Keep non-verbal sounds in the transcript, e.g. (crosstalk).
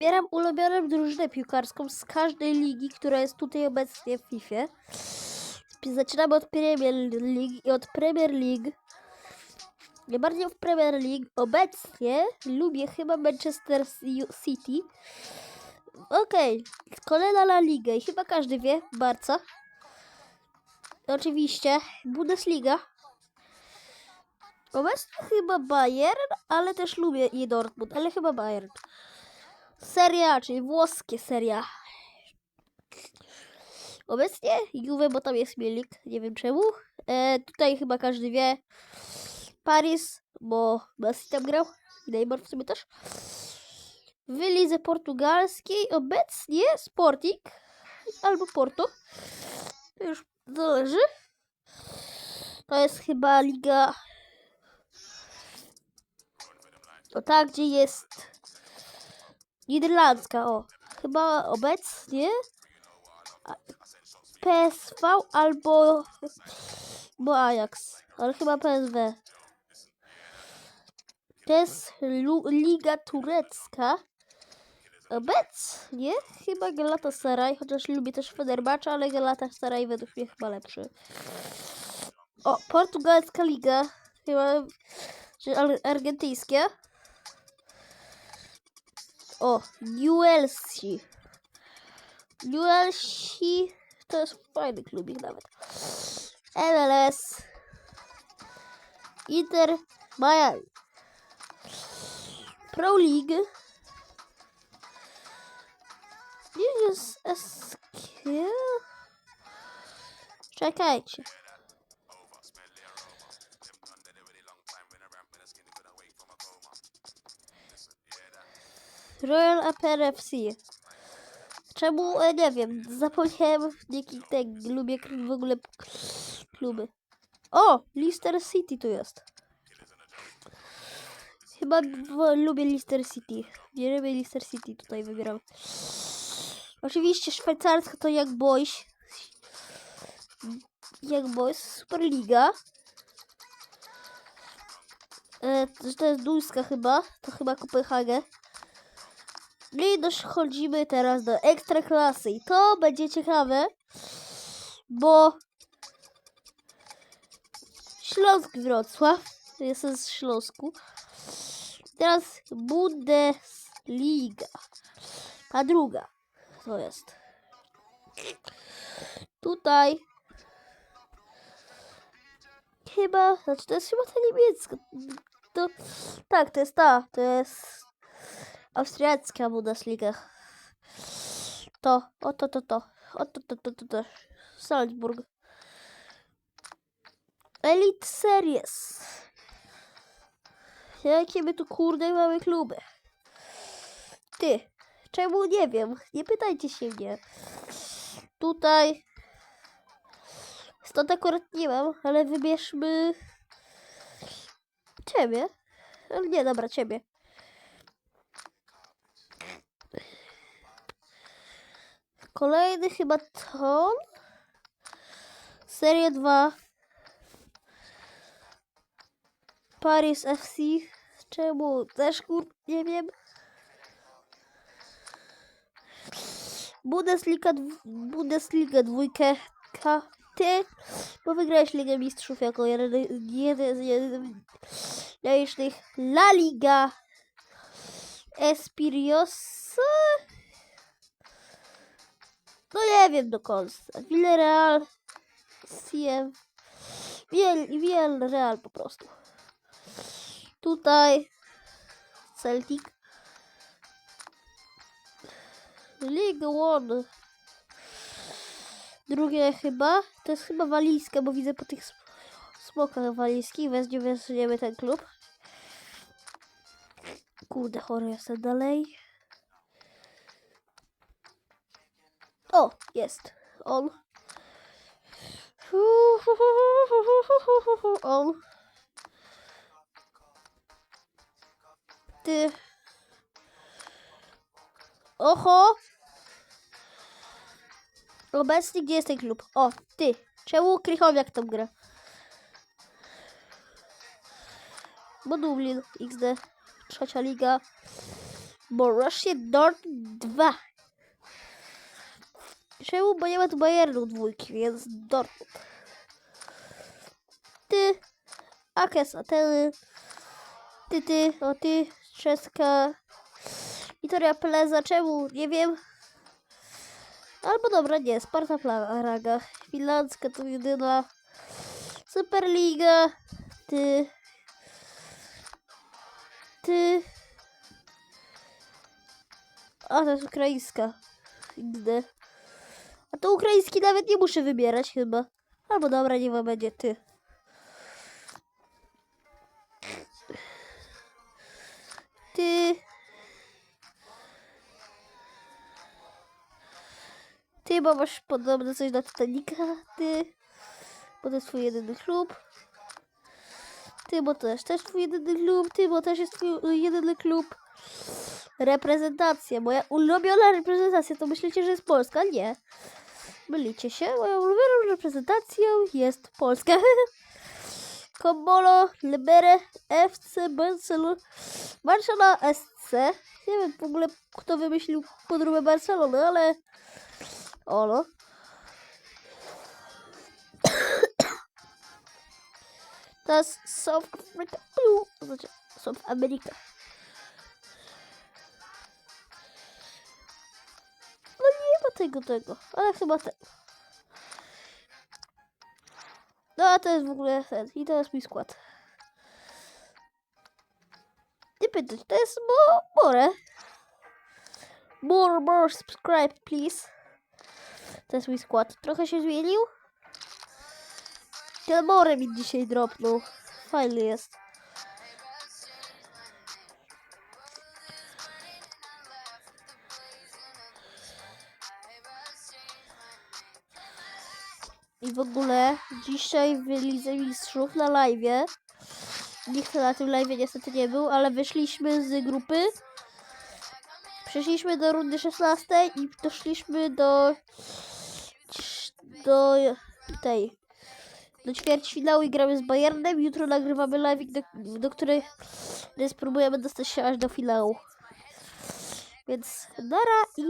Wybieram ulubioną drużynę piłkarską z każdej ligi, która jest tutaj obecnie w FIFA. Zaczynamy od Premier League i od Premier League. Najbardziej w Premier League obecnie lubię chyba Manchester City. Okej, kolejna La Liga i chyba każdy wie, Barca. Oczywiście Bundesliga. Obecnie chyba Bayern, ale też lubię i Dortmund, ale chyba Bayern. Seria, czyli włoskie seria. Obecnie Juve, bo tam jest Milik, nie wiem czemu. E, tutaj chyba każdy wie. Paris, bo Messi tam grał i Neymar w sumie też. W lidze portugalskiej obecnie Sporting albo Porto. To już zależy. To jest chyba liga. O tak, gdzie jest Niderlandzka, o. Chyba obecnie PSV albo bo Ajax, ale chyba PSW. To jest Liga Turecka. Obecnie chyba Galatasaray, chociaż lubię też Fenerbahce, ale Galatasaray według mnie chyba lepszy. O, portugalska liga, chyba, ar- argentyńskie. O, Newellsi. Newellsi to jest fajny klubik nawet. MLS. Inter Miami. Pro League. Jest SK. Czekajcie. Royal Upper FC. Czemu? E, Nie wiem. Zapomniałem jaki tak lubię w ogóle kluby. O! Leicester City tu jest. Chyba lubię Leicester City. Nie lubię Leicester City tutaj wybieram. Oczywiście szwajcarska to jak Boys. Jak Boys. Superliga. E, to- jest duńska chyba. To chyba Kopenhagę. I dochodzimy teraz do ekstraklasy i to będzie ciekawe, bo Śląsk Wrocław, jestem z Śląsku, teraz Bundesliga, a druga to jest tutaj chyba, znaczy to jest chyba ta niemiecka, to, tak, to jest ta, to jest austriacka Bundesliga. To, o to, to, to, o to, to, to, to. Salzburg. Elite Series. Jakie my tu kurde mamy kluby? Ty, czemu nie wiem? Nie pytajcie się mnie. Tutaj. Stąd akurat nie mam, ale wybierzmy ciebie. Ale nie, dobra, ciebie. Kolejny chyba ton. Serie 2. Paris FC. Czemu? Też kur... nie wiem. Bundesliga, Bundesliga dwójkę. K. Ty, bo wygrałeś Ligę Mistrzów jako jeden, jeden z najlicznych La Liga Espiriosa. No nie wiem do końca. Villarreal, CM, Wiel, Villarreal po prostu. Tutaj Celtic. League One. Drugie chyba, to jest chyba walijska, bo widzę po tych sm- smokach walijskich, weźmie, weźmiemy ten klub. Kurde, chory jestem dalej. O, jest. On. On. Ty. Oho. Obecnie gdzie jest ten klub? O, ty. Czemu Krychowiak tam gra? Bo Dublin XD. Trzecia liga. Borussia Dortmund 2. Czemu? Bo nie ma tu Bayernu dwójki, więc Dortmund. Ty, Akes Ateny, ty, ty, o ty, Czeska, Witoria Pleza, czemu? Nie wiem. Albo dobra, nie, Sparta Praga, Finlandzka to jedyna, Superliga, ty, ty, a to jest ukraińska, inny. To ukraiński nawet nie muszę wybierać chyba. Albo dobra, nie ma będzie ty. Ty. Ty, bo masz podobne coś do Titanica. Ty. Bo to jest twój jedyny klub. Ty, bo jest też twój jedyny klub. Ty, bo też jest twój jedyny klub. Reprezentacja. Moja ulubiona reprezentacja. To myślicie, że jest Polska? Nie. Mylicie się. Moją ulubioną reprezentacją jest Polska. (laughs) Kombolo, Libere, FC, Barcelona, Barcelona SC. Nie wiem w ogóle, kto wymyślił podróbę Barcelony, ale... Olo. (coughs) Jest South Africa Znaczy, South America. Tego, tego, ale chyba tego. No a to jest w ogóle ten. I jest mój skład. Nie pytać, to jest mo more. More, more, subscribe, please. To jest mój skład. Trochę się zmienił. Ten more mi dzisiaj dropnął. Fajny jest. I w ogóle dzisiaj w Mistrzów na live. Nikt na tym live niestety nie był, ale wyszliśmy z grupy. Przeszliśmy do rundy 16 i doszliśmy do do tej do ćwierćfinału i gramy z Bayernem. Jutro nagrywamy live, do, do której spróbujemy dostać się aż do finału. Więc nara i